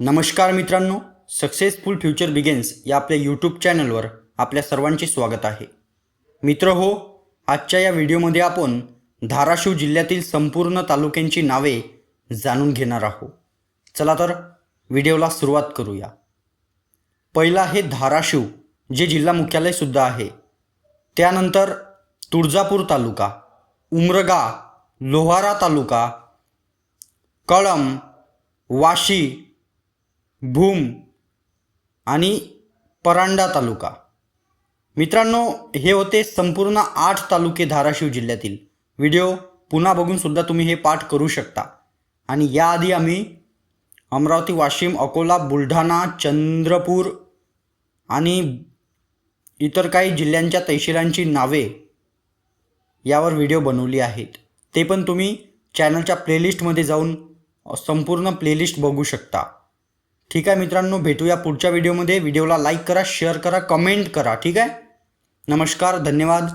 नमस्कार मित्रांनो successful future begins या आपल्या यूट्यूब चॅनलवर आपल्या सर्वांचे स्वागत आहे. मित्र हो आजच्या या व्हिडिओमध्ये आपण धाराशिव जिल्ह्यातील संपूर्ण तालुक्यांची नावे जाणून घेणार आहोत. चला तर व्हिडिओला सुरुवात करूया. पहिला आहे धाराशिव जे जिल्हा मुख्यालयसुद्धा आहे. त्यानंतर तुळजापूर तालुका उमरगा लोहारा तालुका कळम वाशी भूम आणि परांडा तालुका. मित्रांनो हे होते संपूर्ण आठ तालुके धाराशिव जिल्ह्यातील. व्हिडिओ पुन्हा बघूनसुद्धा तुम्ही हे पाठ करू शकता. आणि याआधी आम्ही अमरावती वाशिम अकोला बुलढाणा चंद्रपूर आणि इतर काही जिल्ह्यांच्या तहसीलांची नावे यावर व्हिडिओ बनवली आहेत. ते पण तुम्ही चॅनलच्या प्लेलिस्टमध्ये जाऊन संपूर्ण प्लेलिस्ट बघू शकता. ठीक आहे मित्रांनो भेटूया पुढच्या व्हिडिओमध्ये व्हिडिओला लाईक करा शेअर करा कमेंट करा. ठीक आहे? नमस्कार धन्यवाद.